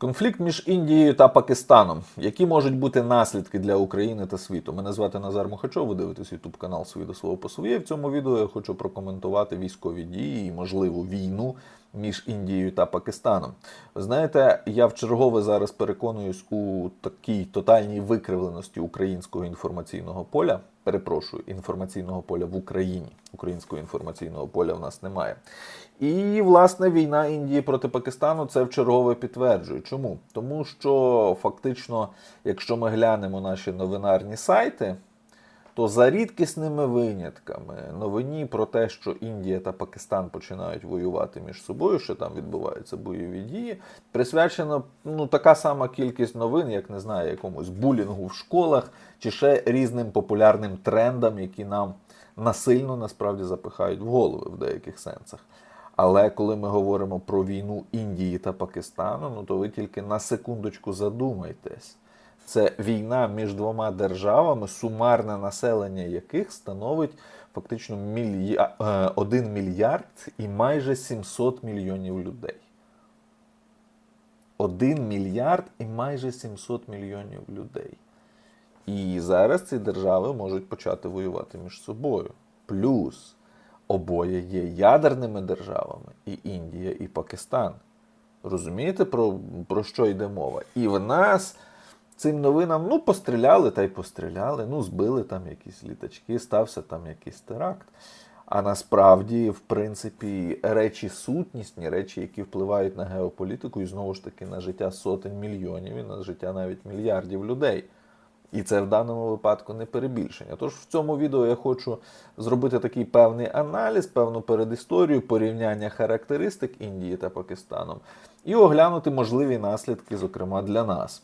Конфлікт між Індією та Пакистаном. Які можуть бути наслідки для України та світу? Мене звати Назар Мухачов, ви дивитесь YouTube канал «Свій до свого по своє. В цьому відео я хочу прокоментувати військові дії і можливу війну між Індією та Пакистаном. Ви знаєте, я в чергове зараз переконуюсь у такій тотальній викривленості українського інформаційного поля. Перепрошую, інформаційного поля в Україні. Українського інформаційного поля в нас немає. І, власне, війна Індії проти Пакистану це вчергове підтверджує. Чому? Тому що фактично, якщо ми глянемо наші новинарні сайти, то за рідкісними винятками новині про те, що Індія та Пакистан починають воювати між собою, що там відбуваються бойові дії, присвячена ну, така сама кількість новин, як не знаю, якомусь булінгу в школах чи ще різним популярним трендам, які нам насильно насправді запихають в голови в деяких сенсах. Але коли ми говоримо про війну Індії та Пакистану, ну то ви тільки на секундочку задумайтесь. Це війна між двома державами, сумарне населення яких становить фактично мілья... 1 мільярд і майже 700 мільйонів людей. 1 мільярд і майже 700 мільйонів людей. І зараз ці держави можуть почати воювати між собою. Плюс обоє є ядерними державами, і Індія, і Пакистан. Розумієте, про, про що йде мова? І в нас цим новинам ну, постріляли та й постріляли, ну, збили там якісь літачки, стався там якийсь теракт. А насправді, в принципі, речі сутнісні, речі, які впливають на геополітику, і знову ж таки на життя сотень мільйонів і на життя навіть мільярдів людей. І це в даному випадку не перебільшення. Тож в цьому відео я хочу зробити такий певний аналіз, певну передісторію, порівняння характеристик Індії та Пакистаном і оглянути можливі наслідки, зокрема для нас.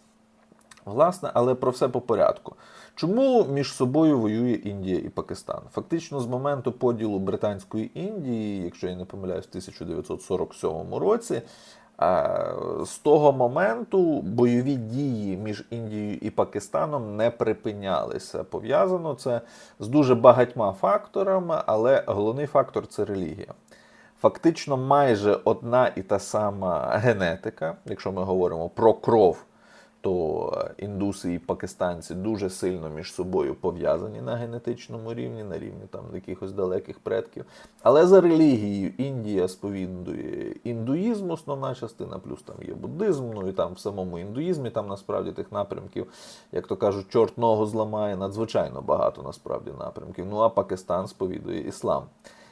Власне, але про все по порядку. Чому між собою воює Індія і Пакистан? Фактично, з моменту поділу Британської Індії, якщо я не помиляюсь, в 1947 році. З того моменту бойові дії між Індією і Пакистаном не припинялися. Пов'язано це з дуже багатьма факторами, але головний фактор це релігія. Фактично, майже одна і та сама генетика, якщо ми говоримо про кров то індуси і пакистанці дуже сильно між собою пов'язані на генетичному рівні, на рівні там якихось далеких предків. Але за релігією Індія сповідує індуїзм, основна частина, плюс там є буддизм. Ну і там в самому індуїзмі там насправді тих напрямків, як то кажуть, чорт ногу зламає надзвичайно багато насправді напрямків. Ну а Пакистан сповідує іслам.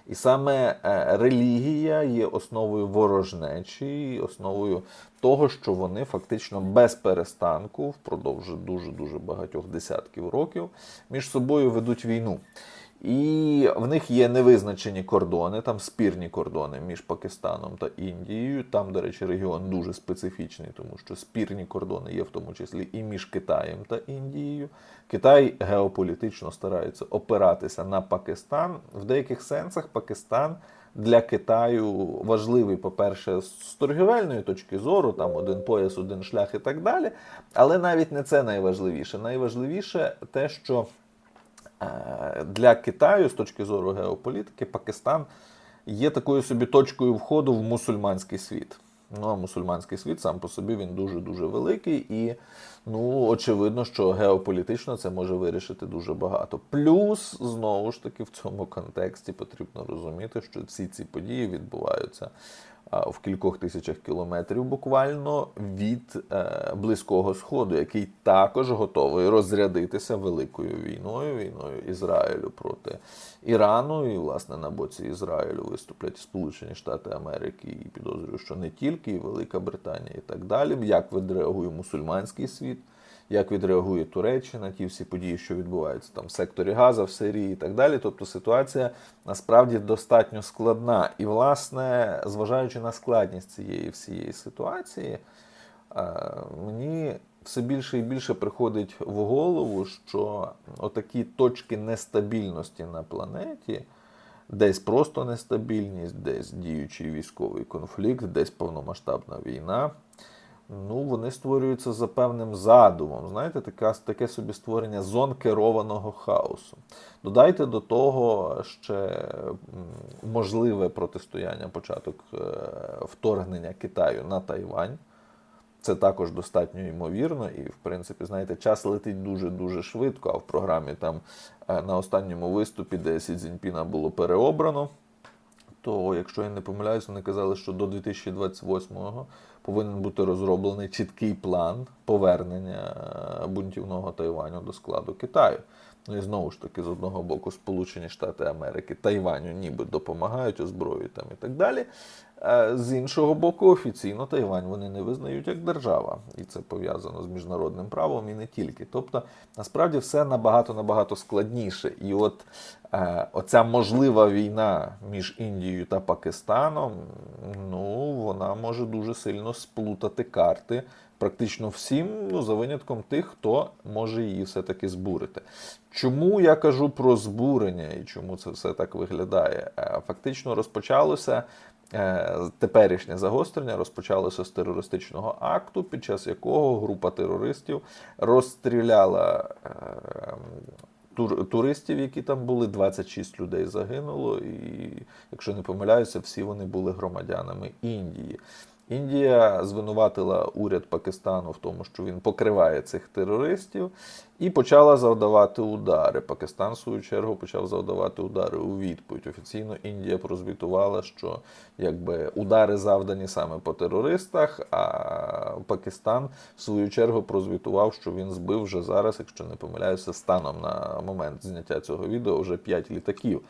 І саме е, релігія є основою ворожнечі, основою того, що вони фактично без перестанку впродовж дуже дуже багатьох десятків років між собою ведуть війну. І в них є невизначені кордони, там спірні кордони між Пакистаном та Індією. Там, до речі, регіон дуже специфічний, тому що спірні кордони є в тому числі і між Китаєм та Індією. Китай геополітично старається опиратися на Пакистан. В деяких сенсах Пакистан для Китаю важливий, по-перше, з торгівельної точки зору, там один пояс, один шлях і так далі. Але навіть не це найважливіше. Найважливіше те, що для Китаю з точки зору геополітики Пакистан є такою собі точкою входу в мусульманський світ. Ну, а мусульманський світ сам по собі він дуже-дуже великий, і ну, очевидно, що геополітично це може вирішити дуже багато. Плюс, знову ж таки, в цьому контексті потрібно розуміти, що всі ці події відбуваються в кількох тисячах кілометрів буквально від е, Близького Сходу, який також готовий розрядитися великою війною, війною Ізраїлю проти Ірану. І, власне, на боці Ізраїлю виступлять Сполучені Штати Америки і підозрюю, що не тільки, і Велика Британія і так далі. Як відреагує мусульманський світ? Як відреагує Туреччина, ті всі події, що відбуваються там в секторі Газа, в Сирії і так далі. Тобто ситуація насправді достатньо складна. І, власне, зважаючи на складність цієї всієї ситуації, мені все більше і більше приходить в голову, що отакі точки нестабільності на планеті. Десь просто нестабільність, десь діючий військовий конфлікт, десь повномасштабна війна ну, вони створюються за певним задумом. Знаєте, таке, таке собі створення зон керованого хаосу. Додайте до того ще можливе протистояння початок е, вторгнення Китаю на Тайвань. Це також достатньо ймовірно, і в принципі, знаєте, час летить дуже дуже швидко. А в програмі там е, на останньому виступі, де Сі Цзіньпіна було переобрано, то якщо я не помиляюсь, вони казали, що до 2028-го повинен бути розроблений чіткий план повернення е, бунтівного Тайваню до складу Китаю. Ну і знову ж таки, з одного боку, Сполучені Штати Америки Тайваню ніби допомагають озброєю там і так далі. Е, З іншого боку, офіційно Тайвань вони не визнають як держава, і це пов'язано з міжнародним правом і не тільки. Тобто, насправді все набагато набагато складніше. І от е, оця можлива війна між Індією та Пакистаном, ну вона може дуже сильно сплутати карти. Практично всім, ну за винятком тих, хто може її все-таки збурити. Чому я кажу про збурення і чому це все так виглядає? Е, Фактично розпочалося е, теперішнє загострення розпочалося з терористичного акту, під час якого група терористів розстріляла е, туристів, які там були. 26 людей загинуло, і якщо не помиляюся, всі вони були громадянами Індії. Індія звинуватила уряд Пакистану в тому, що він покриває цих терористів, і почала завдавати удари. Пакистан, в свою чергу, почав завдавати удари у відповідь. Офіційно Індія прозвітувала, що якби удари завдані саме по терористах, а Пакистан, в свою чергу, прозвітував, що він збив вже зараз, якщо не помиляюся, станом на момент зняття цього відео вже 5 літаків.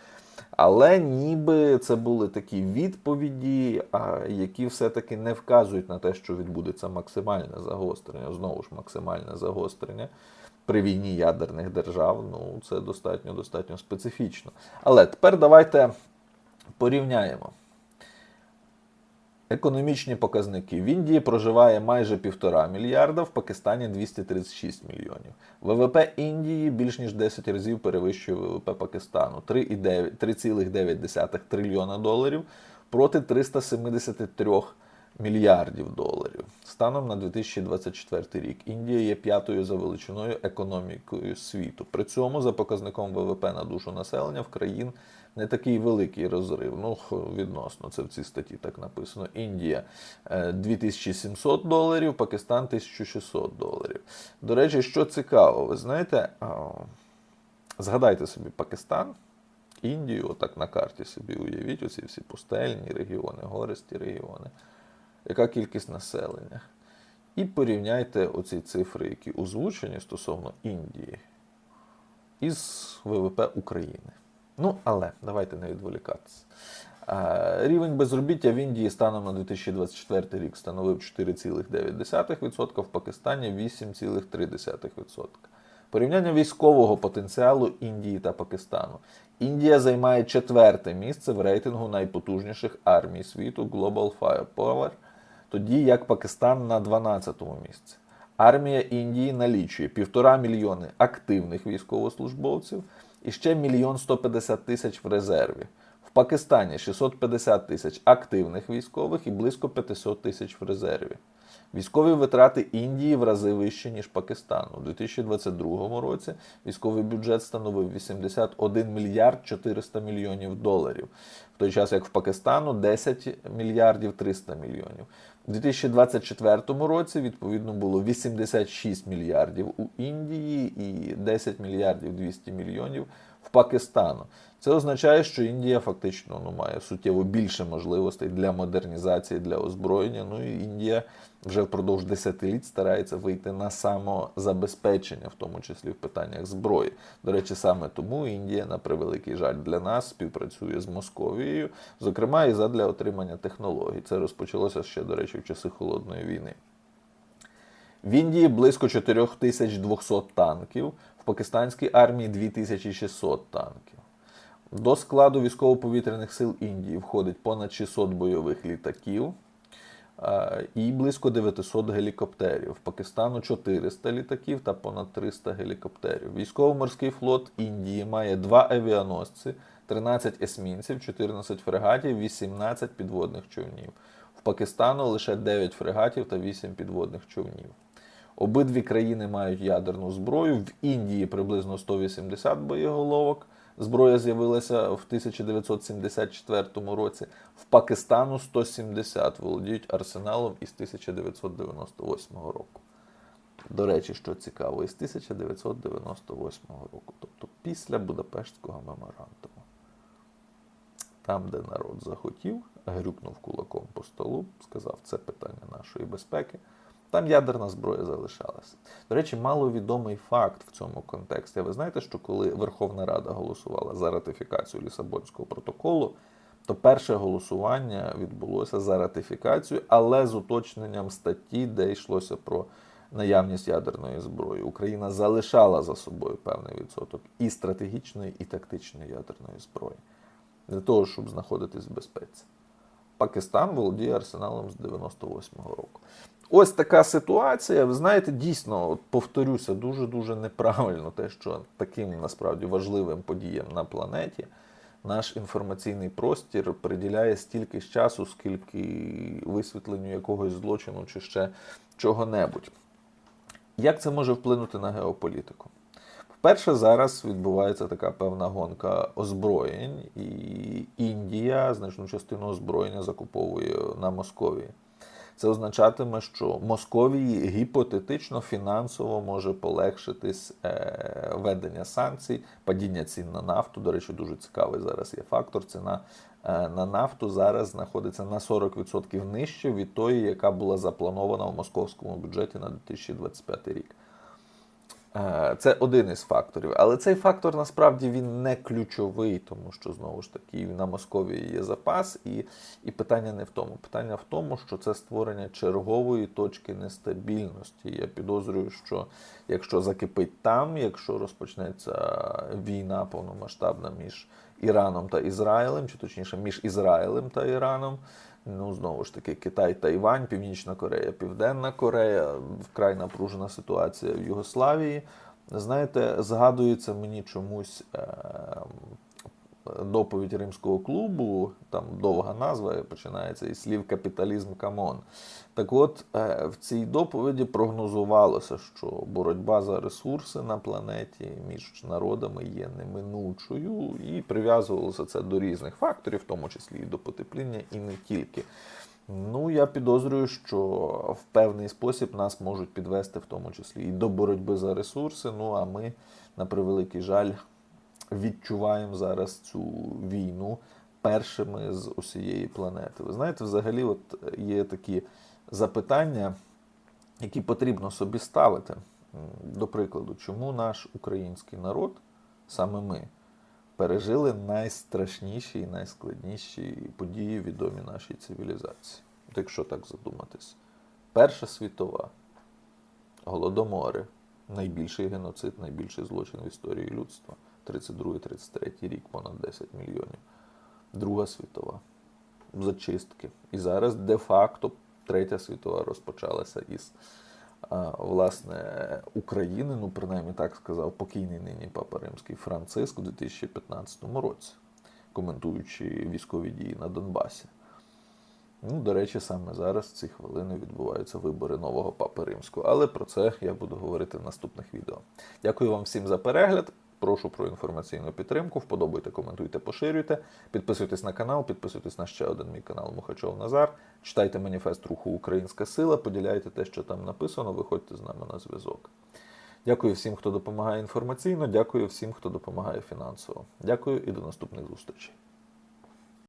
Але ніби це були такі відповіді, які все-таки не вказують на те, що відбудеться максимальне загострення. Знову ж максимальне загострення при війні ядерних держав. Ну, це достатньо достатньо специфічно. Але тепер давайте порівняємо. Економічні показники. В Індії проживає майже півтора мільярда, в Пакистані 236 мільйонів. ВВП Індії більш ніж 10 разів перевищує ВВП Пакистану 3,9 3,9 трильйона доларів проти 373 мільярдів доларів. Станом на 2024 рік Індія є п'ятою за величиною економікою світу. При цьому за показником ВВП на душу населення в країн не такий великий розрив. Ну, відносно, це в цій статті так написано. Індія е, 2700 доларів, Пакистан 1600 доларів. До речі, що цікаво, ви знаєте, згадайте собі Пакистан. Індію, отак на карті собі уявіть, оці всі пустельні регіони, гористі регіони. Яка кількість населення? І порівняйте оці цифри, які озвучені стосовно Індії, із ВВП України. Ну, але давайте не відволікатися. Рівень безробіття в Індії станом на 2024 рік становив 4,9%, в Пакистані 8,3%. Порівняння військового потенціалу Індії та Пакистану. Індія займає четверте місце в рейтингу найпотужніших армій світу Global Firepower, тоді як Пакистан на 12-му місці. Армія Індії налічує півтора мільйони активних військовослужбовців і ще мільйон 150 тисяч в резерві. В Пакистані 650 тисяч активних військових і близько 500 тисяч в резерві. Військові витрати Індії в рази вищі, ніж Пакистану. У 2022 році військовий бюджет становив 81 мільярд 400 мільйонів доларів, в той час як в Пакистану 10 мільярдів 300 мільйонів. У 2024 році відповідно було 86 мільярдів у Індії і 10 мільярдів 200 мільйонів в Пакистану. Це означає, що Індія фактично ну, має суттєво більше можливостей для модернізації, для озброєння. Ну і Індія вже впродовж десятиліть старається вийти на самозабезпечення, в тому числі в питаннях зброї. До речі, саме тому Індія, на превеликий жаль для нас, співпрацює з Московією, зокрема і задля отримання технологій. Це розпочалося ще, до речі, в часи холодної війни. В Індії близько 4200 танків, в пакистанській армії 2600 танків. До складу військово-повітряних сил Індії входить понад 600 бойових літаків е, і близько 900 гелікоптерів. В Пакистану 400 літаків та понад 300 гелікоптерів. Військово-морський флот Індії має два авіаносці, 13 есмінців, 14 фрегатів, 18 підводних човнів. В Пакистану лише 9 фрегатів та 8 підводних човнів. Обидві країни мають ядерну зброю. В Індії приблизно 180 боєголовок, зброя з'явилася в 1974 році. В Пакистану 170 володіють арсеналом із 1998 року. До речі, що цікаво, із 1998 року, тобто після Будапештського меморандуму. Там, де народ захотів, грюкнув кулаком по столу, сказав, це питання нашої безпеки. Там ядерна зброя залишалася. До речі, маловідомий факт в цьому контексті. Ви знаєте, що коли Верховна Рада голосувала за ратифікацію Лісабонського протоколу, то перше голосування відбулося за ратифікацію, але з уточненням статті, де йшлося про наявність ядерної зброї. Україна залишала за собою певний відсоток і стратегічної, і тактичної ядерної зброї для того, щоб знаходитись в безпеці. Пакистан володіє арсеналом з 98-го року. Ось така ситуація. Ви знаєте, дійсно, повторюся, дуже-дуже неправильно те, що таким насправді важливим подіям на планеті наш інформаційний простір приділяє стільки ж часу, скільки висвітленню якогось злочину чи ще чого-небудь. Як це може вплинути на геополітику? Перше, зараз відбувається така певна гонка озброєнь, і Індія значну частину озброєння закуповує на Московії. Це означатиме, що Московії гіпотетично фінансово може полегшитись е, ведення санкцій, падіння цін на нафту. До речі, дуже цікавий зараз є фактор. Ціна е, на нафту зараз знаходиться на 40% нижче від тої, яка була запланована в московському бюджеті на 2025 рік. Е, Це один із факторів, але цей фактор насправді він не ключовий, тому що знову ж таки на Московії є запас, і, і питання не в тому. Питання в тому, що це створення чергової точки нестабільності. Я підозрюю, що якщо закипить там, якщо розпочнеться війна повномасштабна між Іраном та Ізраїлем, чи точніше між Ізраїлем та Іраном. Ну, знову ж таки, Китай, Тайвань, Північна Корея, Південна Корея, вкрай напружена ситуація в Югославії. Знаєте, згадується мені чомусь е, доповідь Римського клубу, там довга назва починається із слів капіталізм камон. Так от, е, в цій доповіді прогнозувалося, що боротьба за ресурси на планеті між народами є неминучою, і прив'язувалося це до різних факторів, в тому числі і до потепління, і не тільки. Ну, я підозрюю, що в певний спосіб нас можуть підвести, в тому числі і до боротьби за ресурси. Ну а ми, на превеликий жаль, відчуваємо зараз цю війну першими з усієї планети. Ви знаєте, взагалі, от є такі запитання, які потрібно собі ставити. До прикладу, чому наш український народ, саме ми, пережили найстрашніші і найскладніші події відомі нашій цивілізації. От якщо так задуматись, Перша світова, голодомори, найбільший геноцид, найбільший злочин в історії людства. 32-33 рік, понад 10 мільйонів. Друга світова, зачистки. І зараз де-факто третя світова розпочалася із власне України, ну принаймні так сказав покійний нині Папа Римський Франциск у 2015 році, коментуючи військові дії на Донбасі. Ну, до речі, саме зараз в ці хвилини відбуваються вибори нового папи римського, але про це я буду говорити в наступних відео. Дякую вам всім за перегляд. Прошу про інформаційну підтримку. Вподобайте, коментуйте, поширюйте. Підписуйтесь на канал, підписуйтесь на ще один мій канал Мухачов Назар. Читайте маніфест руху Українська Сила, поділяйте те, що там написано. Виходьте з нами на зв'язок. Дякую всім, хто допомагає інформаційно. Дякую всім, хто допомагає фінансово. Дякую і до наступних зустрічей.